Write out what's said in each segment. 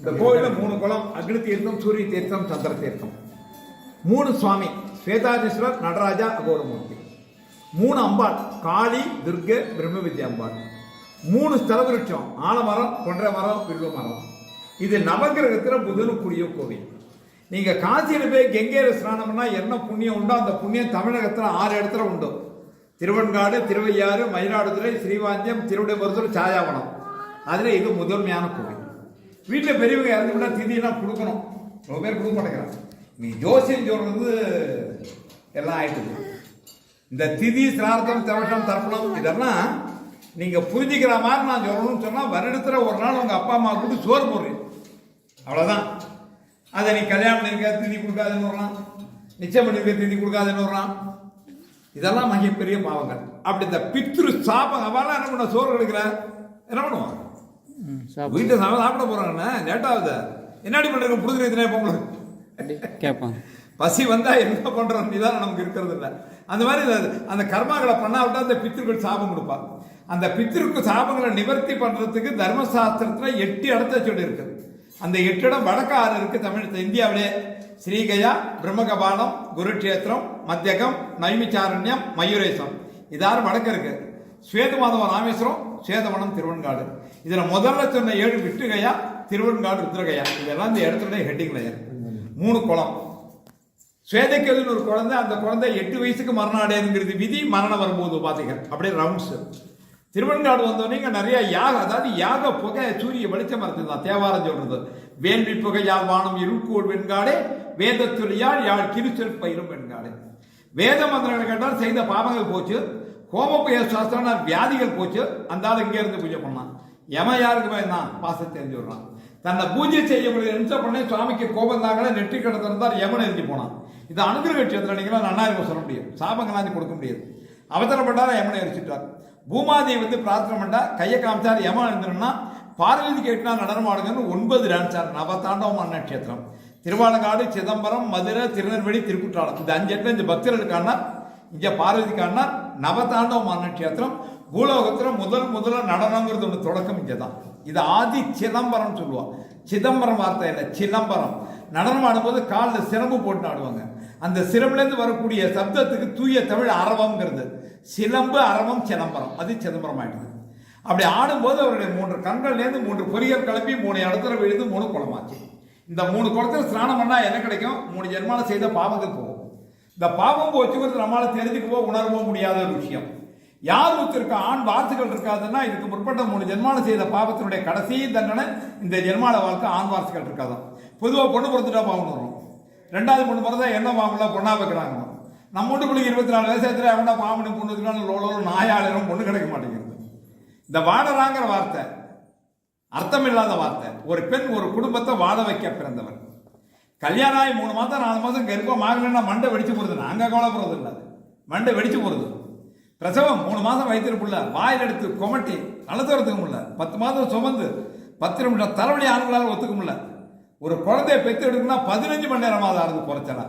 இந்த கோயில மூணு குளம் அக்னி தீர்த்தம் சூரிய தீர்த்தம் சந்திர தீர்த்தம். மூணு சுவாமி ஸ்வேதாதீஸ்வரர் நடராஜா அகோரமூர்த்தி. மூணு அம்பாள் காளி துர்க பிரம்ம வித்யா அம்பாள். மூணு ஸ்தல விருட்சம் ஆலமரம் கொன்ற மரம் வில்வ மரம். இது நவகிரகத்தில் புதனுக்குரிய கோவில். நீங்க காசியில போய் கெங்கேர ஸ்நானம்னா என்ன புண்ணியம் உண்டோ அந்த புண்ணியம் தமிழகத்தில் ஆறு இடத்துல உண்டு. திருவெண்காடு திருவையாறு மயிலாடுதுறை ஸ்ரீவாஞ்சியம் திருவிடைமருதூர் சாயாவனம். அதில் இது முதன்மையான கோவில். வீட்டில் பெரியவங்க இறந்து விட்டா திதியெல்லாம் கொடுக்கணும். ரொம்ப பேர் கொடுக்க மாட்டேங்கிறாங்க. நீ ஜோசியம் சொல்றது எல்லாம் ஆயிட்டு இந்த திதி சிரார்த்தம் தவட்டம் தர்ப்பணம் இதெல்லாம் நீங்கள் புரிஞ்சுக்கிற மாதிரி நான் சொல்லணும்னு சொன்னால் வருடத்தில் ஒரு நாள் உங்கள் அப்பா அம்மா கூட சோறு போடுறேன் அவ்வளோதான் அதை நீ கல்யாணம் பண்ணியிருக்க திதி கொடுக்காதுன்னு வரலாம். நிச்சயம் பண்ணியிருக்க திதி கொடுக்காதுன்னு வரலாம். இதெல்லாம் மிகப்பெரிய பாவங்கள். அப்படி இந்த பித்ரு சாபம் அவெல்லாம் என்ன பண்ண சோறு கிடைக்கிற என்ன பண்ணுவான் வீட்டை சாப்பிட சாப்பிட போறாங்கண்ணா லேட் ஆகுது? என்னடி பண்றீங்க புடுங்குறீங்க பொங்கலுக்கு கேட்பான் பசி வந்தா என்ன பண்றோம்? நிதானம் நமக்கு இருக்கிறது இல்ல. அந்த மாதிரி அந்த கர்மாக்களை பண்ணாவிட்டா அந்த பித்திருக்கள் சாபம் கொடுப்பா அந்த பித்திருக்கு சாபங்களை நிவர்த்தி பண்றதுக்கு தர்மசாஸ்திரத்துல எட்டு இடத்த சொல்லி இருக்கு அந்த எட்டு இடம் வடக்கு ஆறு இருக்கு தமிழ் இந்தியாவிலே. ஸ்ரீகயா பிரம்மகபாலம் குருட்சேத்திரம் மத்தியகம் நைமிச்சாரண்யம் மயூரேசம் இதாறு வடக்கு இருக்கு. ஸ்வேதமாதவ ராமேஸ்வரம் சுவேதவனம் திருவன்காடு இதில் முதல்ல சொன்ன ஏழு விட்டுகையா திருவன்காடு ருத்ரகையா. இதெல்லாம் இந்த இடத்துல ஹெட்டிங் இருக்கு. மூணு குளம். சுவேதக்கேதுன்னு ஒரு குழந்தை அந்த குழந்தை எட்டு வயசுக்கு மரணம் அடையுதுங்கிறது விதி மரணம் வரும்போது பார்த்தீங்க அப்படியே ரவுண்ட்ஸ் திருவெண்காடு வந்தோடனே நிறைய யாக அதாவது யாக புகை சூரிய வெளிச்சம் தான் தேவாரம் சொல்றது. வேள்வி புகை யாழ் வானம் இருக்கூர் வெண்காடே வேதத்துறையால் யாழ் கிருச்சல் பயிரும் வெண்காடே வேத மந்திரங்களை கேட்டால் செய்த பாவங்கள் போச்சு கோமப்பய சாஸ்திரம் வியாதிகள் போச்சு அந்த ஆள் இங்கே இருந்து பூஜை பண்ணான் எம யாருக்கு பயந்தான் பாசத்தை தெரிஞ்சு விடுறான். தன்னை பூஜை செய்ய முடியல என்ன பண்ணே சுவாமிக்கு கோபம் தாங்களே நெற்றி கடத்த யமன் எரிஞ்சு போனான். இது அனுகிரக கட்சியத்தில் நீங்களா நன்னாயிரம் சொல்ல முடியும். சாபங்களாந்து கொடுக்க முடியாது. அவசரப்பட்டார யமனை எரிச்சிட்டார். பூமாதேவி வந்து பிரார்த்தனை பண்ணா கையை காமிச்சார் யமன் இருந்தோம்னா பார்வதி கேட்டினா நடனமாடுங்கன்னு ஒன்பது டான்ஸார் நவதாண்டவமான நட்சத்திரம் திருவாலங்காடு சிதம்பரம் மதுரை திருநெல்வேலி திருக்குற்றாலம். இந்த அஞ்சு இடத்துல இந்த பக்தர்களுக்கான இங்க பார்வதிக்கான நவதாண்டவமான நட்சத்திரம் பூலோகத்தில் முதல் முதல்ல நடனங்கிறது ஒன்று தொடக்கம் இங்கே தான் இது ஆதி சிதம்பரம் சொல்லுவோம் சிதம்பரம் வார்த்தை இல்லை சிதம்பரம். நடனம் ஆடும்போது காலில் சிரம்பு போட்டு ஆடுவாங்க. அந்த சிரம்புலேருந்து வரக்கூடிய சப்தத்துக்கு தூய தமிழ் அரவம்ங்கிறது. சிலம்பு அரவம் சிதம்பரம். அது சிதம்பரம் ஆயிடுது அப்படி ஆடும்போது அவருடைய மூன்று கண்கள்லேருந்து மூன்று பொறிகள் கிளப்பி மூணு இடத்துல விழுந்து மூணு குளமாச்சு. இந்த மூணு குளத்தில் ஸ்நானம் பண்ணால் என்ன கிடைக்கும்? மூணு ஜென்மால செய்த பாவங்கள் போகும். இந்த பாவம் போச்சுங்கிறது நம்மளால் தெரிஞ்சுக்கவோ உணரவோ முடியாத ஒரு விஷயம். யார் ஒருத்தருக்கு ஆண் வார்த்தைகள் இருக்காதுன்னா இதுக்கு முற்பட்ட மூணு ஜென்மால செய்த பாவத்தினுடைய கடைசி தண்டனை இந்த ஜென்மால வாழ்க்கை ஆண் வார்த்தைகள் இருக்காதான் பொதுவாக பொண்ணு பிறந்துட்டா பாவம் வரும். ரெண்டாவது பொண்ணு பிறந்தா என்ன பாவம்லாம் பொண்ணா வைக்கிறாங்க நம்ம வீட்டுக்குள்ளே இருபத்தி நாலு விவசாயத்தில் எவனா பாம்பனு பொண்ணு வச்சுக்கலாம் லோலோ நாயாளரும் பொண்ணு கிடைக்க மாட்டேங்கிறது இந்த வாழறாங்கிற வார்த்தை அர்த்தமில்லாத வார்த்தை ஒரு பெண் ஒரு குடும்பத்தை வாழ வைக்க பிறந்தவர் கல்யாணம் ஆகி மூணு மாதம் நாலு மாதம் கருப்பம் ஆகலைன்னா மண்டை வெடிச்சு போகிறது நாங்கள் கவலைப்படுறது இல்லை. மண்டை வெடிச்சு போகிறது பிரசவம் மூணு மாதம் வயிற்றுக்குள்ள வாயில் எடுத்து கொமட்டி அழுத்துறதுக்கு முடியல. பத்து மாதம் சுமந்து பத்து நிமிஷம் தலைவலி ஆண்களால் ஒத்துக்க முடியல. ஒரு குழந்தைய பெற்று எடுக்கணும்னா பதினஞ்சு மணி நேரமாவது ஆகுது குறைச்சலா.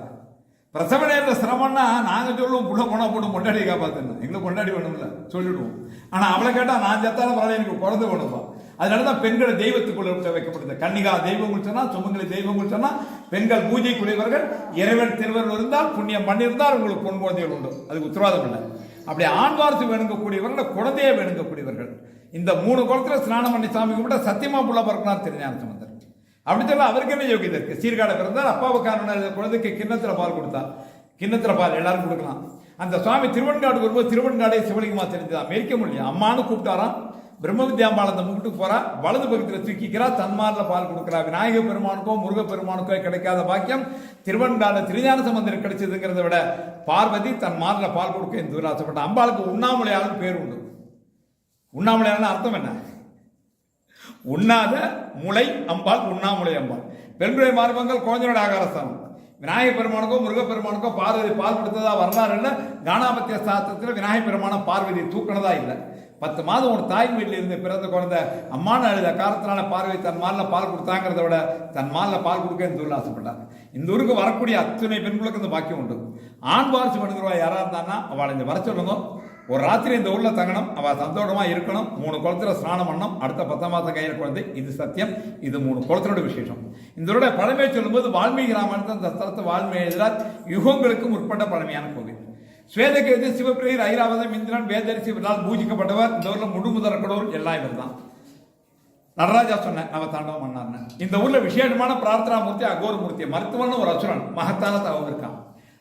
பிரசவ நேரத்தில் சிரமம்னா நாங்கள் சொல்லுவோம் புள்ள போனால் போட்டு கொண்டாடி காப்பாற்றணும் எங்களுக்கு கொண்டாடி வேணும்ல சொல்லிடுவோம். ஆனால் அவளை கேட்டால் நான் செத்தாலும் பரவாயில்ல எனக்கு குழந்தை வேணும்பா அதனால தான் பெண்களை தெய்வத்துக்குள்ள வைக்கப்படுது கன்னிகா தெய்வங்கள் சொன்னால் சுமங்கலி தெய்வங்கள் சொன்னால் பெண்கள் பூஜைக்குரியவர்கள் இறைவன் திருவர்கள் இருந்தால் புண்ணியம் பண்ணியிருந்தால் உங்களுக்கு பொன் குழந்தைகள் உண்டு. அதுக்கு உத்தரவாதம் இல்லை. அப்படி ஆண்வார்த்து வேணுங்கக்கூடியவர்கள் குழந்தையை வேணுங்கக்கூடியவர்கள். இந்த மூணு குளத்துல ஸ்நானம் பண்ணி சாமி கும்பிட்டா சத்தியமா புள்ள பிறக்கணும் திருஞான சம்பந்தர் அப்படின்னு சொல்ல அவருக்கு என்ன யோகியதை இருக்கு? சீர்காழ பிறந்தார் அப்பாவுக்கான குழந்தைக்கு கிண்ணத்தில் பால் கொடுத்தார் கிண்ணத்தில் பால் எல்லாரும் கொடுக்கலாம். அந்த சுவாமி திருவன்காடு வரும்போது திருவன்காடே சிவலிங்கமா தெரிஞ்சுதான் மெரிக்க முடியும் அம்மானு கூப்பிட்டாராம். பிரம்ம வித்யாம்பாளத்தை முக்கிட்டு போறா. வலது பக்கத்தில் தூக்கிக்கிறா. தன்மாரில் பால் கொடுக்குறா. விநாயக பெருமானுக்கோ முருக பெருமானுக்கோ கிடைக்காத பாக்கியம் திருவன்கால திருஞான சம்பந்தர் கிடைச்சதுங்கிறத விட பார்வதி தன் மாரில் பால் கொடுக்க இந்த ஆசைப்பட்ட அம்பாளுக்கு உண்ணாமலையாளன் பேர் உண்டு. உண்ணாமலையாளன் அர்த்தம் என்ன? உண்ணாத முளை அம்பாள் உண்ணாமுலை அம்பாள். பெண்குறை மார்பங்கள் குழந்தையோட ஆகாரஸ்தானம். விநாயக பெருமானுக்கோ முருகப்பெருமானுக்கோ பார்வதி பால் கொடுத்ததா வரலாறு இல்லை. காணாபத்திய சாஸ்திரத்தில் விநாயக பெருமான பார்வதி தூக்கினதா இல்லை. பத்து மாதம் ஒரு தாய் வீட்டில் இருந்து பிறந்த குழந்தை அம்மான அழுத காரத்தினால பார்வை தன் மாலில் பால் கொடுத்தாங்கிறத விட தன் மாலில் பால் கொடுக்க இந்த ஊரில் ஆசைப்பட்டாங்க. இந்த ஊருக்கு வரக்கூடிய அத்துணை பெண்களுக்கு இந்த பாக்கியம் உண்டு. ஆண் வாரிசு பண்ணுறவா யாராக இருந்தான்னா அவளை இந்த வர சொல்லுங்க. ஒரு ராத்திரி இந்த ஊரில் தங்கணும் அவ சந்தோஷமாக இருக்கணும் மூணு குளத்துல ஸ்நானம் பண்ணணும் அடுத்த பத்தாம் மாதம் கையில் குழந்தை. இது சத்தியம் இது மூணு குளத்தினோட விசேஷம். இதோட பழமையை சொல்லும்போது வால்மீகி ராமன் அந்த ஸ்தலத்தை வால்மீகி எழுதினார் யுகங்களுக்கு முற்பட்ட பழமையான கோவில். ஸ்வேதகேது சிவபிரியர் ஐராவதம் இந்திரன் வேதரிசி இவரால் பூஜிக்கப்பட்டவர். இந்த ஊரில் முழுமுதற கடவுள் எல்லாம் இவர் தான் நடராஜா சொன்னேன் அவ தாண்டவம் பண்ணார்னு. இந்த ஊரில் விசேஷமான பிரார்த்தனா மூர்த்தி அகோர மூர்த்தி மருத்துவன் ஒரு அசுரன் மகத்தான தவம் இருக்கான்.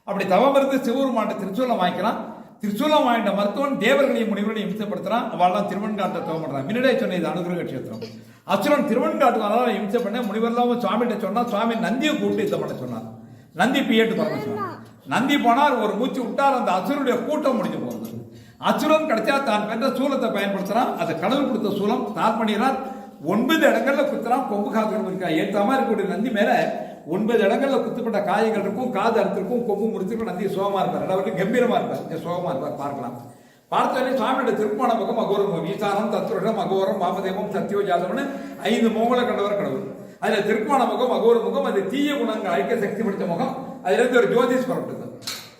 அப்படி தவம் இருந்து சிவபெருமாண்ட திருச்சூரில் வாங்கிக்கிறான். திருச்சூலம் வாங்கிட்ட மருத்துவன் தேவர்களையும் முனிவர்களையும் இம்சப்படுத்துறான். அவள்லாம் திருவன்காட்டை தவம் பண்றான் முன்னாடியே சொன்ன இது அனுகிரக கஷேத்திரம் அசுரன் திருவன்காட்டுக்கு அதனால இம்சை பண்ண முனிவர்லாம் சுவாமிகிட்ட சொன்னா சுவாமி நந்தியை கூப்பிட்டு இதை பண்ண சொன்னார் நந்தி பியட்டு பண்ண சொன்னார் நந்தி போனார் ஒரு மூச்சு விட்டார் அந்த அசுரனுடைய கூட்டம் முடிஞ்சு போகுது. அசுரன் கிடைச்சா தான் பெற்ற சூலத்தை பயன்படுத்துறான். அதை கடவுள் கொடுத்த சூலம் தார் பண்ணிடுறான். ஒன்பது இடங்கள்ல குத்துறான். கொம்பு காத்துக்கிட்டு இருக்கா? ஏற்ற மாதிரி இருக்கக்கூடிய நந்தி மேல ஒன்பது இடங்களில் குத்துப்பட்ட காயங்கள் இருக்கும் காது அறுத்திருக்கும் கொம்பு முடிச்சிருக்கும் நந்தி சோகமா இருப்பார். எல்லாருக்கும் கம்பீரமா இருப்பார். இங்க சோகமா இருப்பார். பார்க்கலாம். பார்த்தோன்னே சுவாமியோட திருப்பான முகம் அகோரம் ஈசானம் தத்துவம் அகோரம் வாமதேவம் சத்தியோ ஜாதவம்னு ஐந்து முகங்களை கண்டவர் கடவுள். அதுல திருப்பான முகம் அகோர முகம் அது தீய குணங்கள் அழிக்க சக்தி படித்த முகம். அதுல இருந்து ஒரு ஜோதிஷ் புறப்பட்டது.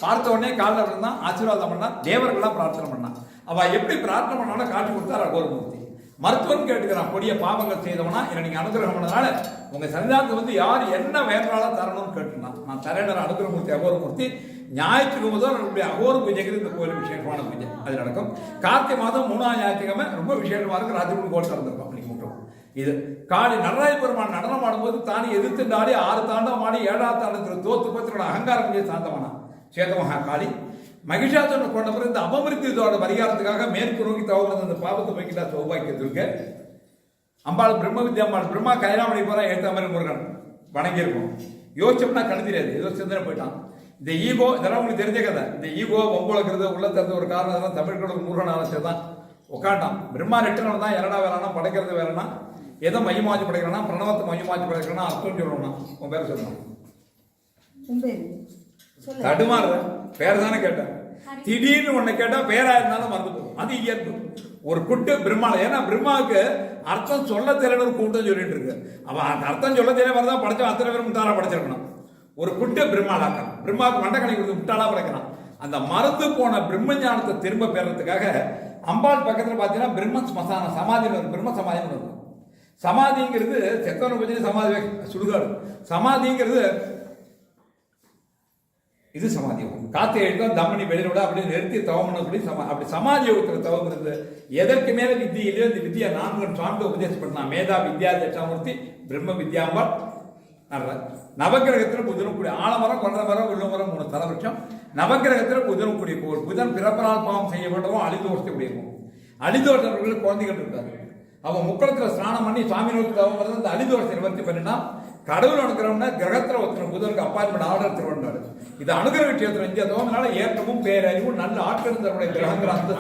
பார்த்த உடனே காலில் விழுந்தான் ஆசீர்வாதம் பண்ணா தேவர்கள்லாம் பிரார்த்தனை பண்ணான். அவ எப்படி பிரார்த்தனை பண்ணாலும் காட்டி கொடுத்தார் அகோரமூர்த்தி. மருத்துவன் கேட்டுக்கிறான் கொடிய பாவங்கள் செய்தவனா என்னை நீங்க அனுகிரகம் பண்ணதுனால உங்க சன்னிதானத்தை வந்து யார் என்ன வேண்டாலும் தரணும்னு கேட்டுனான் நான் தரேன் அனுகிரகமூர்த்தி அகோரமூர்த்தி ஞாயிற்றுக்கு முதல் நம்மளுடைய அகோர பூஜைக்கு இந்த கோயில் விசேஷமான பூஜை. அது நடக்கும். கார்த்திகை மாதம் மூணாம் ஞாயிற்றுக்கிழமை ரொம்ப விசேஷமா இருக்கு ராத்திரி கோயில் திறந்திருக்கும் அப்படி கூட்டம் இது காளி நடராஜ பெருமான் நடனம் ஆடும்போது தானே எதிர்த்து ஆறு தாண்டம் ஆடி ஏழாவது தாண்டத்தில் தோத்து பத்திரோட அகங்காரம் செய்ய சாந்தமானா சேதமகா காளி. மகிஷாசுரனை கொண்ட இந்த அபமிருத்தியத்தோட பரிகாரத்துக்காக மேற்கு நோக்கி தவறு அந்த பாவத்தை போய்கிட்டா சௌபாக்கியத்திற்கு அம்பாள் பிரம்ம வித்யா அம்பாள் பிரம்மா கல்யாணமணி போற ஏற்ற மாதிரி முருகன். வணங்கியிருக்கும். யோசிச்சோம்னா கண் தெரியாது ஏதோ சிந்தனை போயிட்டான். இந்த ஈகோ இதெல்லாம் உங்களுக்கு தெரிஞ்ச கதை. இந்த ஈகோ ஒம்பளக்கிறது உள்ள திறந்த ஒரு காரணம் இதெல்லாம் தமிழ்களோட முருகன் ஆலோசனை தான் உட்காண்டான் பிரம்மா ரெட்டனம் தான். இரடா வேலைனா படைக்கிறது வேலைனா எதை மையமாச்சு படைக்கிறனா? பிரணவத்தை மையமாச்சு படைக்கிறனா? அர்த்தம் சொல்லணும் உன் பேர் சொல்லணும் பேரு? தடுமாறுற பேர் தானே கேட்டேன். திடீர்னு ஒண்ணு கேட்டா பேரா இருந்தாலும் மறந்து போகும். அது இயல்பு. ஒரு குட்டு பிரம்மால ஏன்னா பிரம்மாவுக்கு அர்த்தம் சொல்ல தெரியல ஒரு கூட்டம் சொல்லிட்டு இருக்கு. அவன் அந்த அர்த்தம் சொல்ல தெரிய வரதான் படைச்சா அத்தனை பேரும் முட்டாளா படைச்சிருக்கணும். ஒரு குட்டு பிரம்மாளாக்கான். பிரம்மாவுக்கு மண்டக்கணி கொடுத்து முட்டாளா படைக்கிறான். அந்த மறந்து போன பிரம்ம ஞானத்தை திரும்ப பெறறதுக்காக அம்பாள் பக்கத்துல பாத்தீங்கன்னா பிரம்ம ஸ்மசான சமாதி பிரம்ம சமாதின்னு இருக்கும் சமாதிங்கிறது செத்தவனை பற்றி சமாதி சுடுகாடு. சமாதிங்கிறது இது சமாதி. யோகம் காத்து எழுத்தம் வெளியில வெளியோட அப்படியே நிறுத்தி தவம் பண்ணக்கூடிய சமா அப்படி சமாதி யோகத்தில் தவம் எதற்கு மேல வித்தியை இல்லையோ இந்த வித்தியா நான்கு சான்று உபதேசம் பண்ணலாம் மேதா வித்யா தட்சாமூர்த்தி பிரம்ம வித்யாம்பாள் நவகிரகத்தில் நவக்கிரகத்துல புதனும் கூடிய ஆலமரம் கொண்ட மரம் உள்ள மரம் மூணு தலவட்சம் நவகிரகத்தில் புதனும் கூடிய கோவில் புதன் பிறப்பனால் பாவம் செய்யப்பட்டவும் அழிதோஷத்தை உடையவும் அழிதோஷர்களுக்கு குழந்தைகள் இருக்காரு அவன் முக்கடத்தில் ஸ்நானம் பண்ணி சாமி நோக்கி தவம் அந்த அழிதோஷத்தை நிவர்த்தி பண்ணினா கடவுள் அனுக்கிறோம்னா கிரகத்தில் ஒருத்தர் புதனுக்கு அப்பாயின்மெண்ட் ஆர்டர் திருவண்ணாரு இது அனுகிரக க்ஷேத்திரம் இங்கே தோணுனால ஏற்றமும் பேரறிவும் நல்ல ஆட்கள் தன்னுடைய கிரகங்கள் அந்த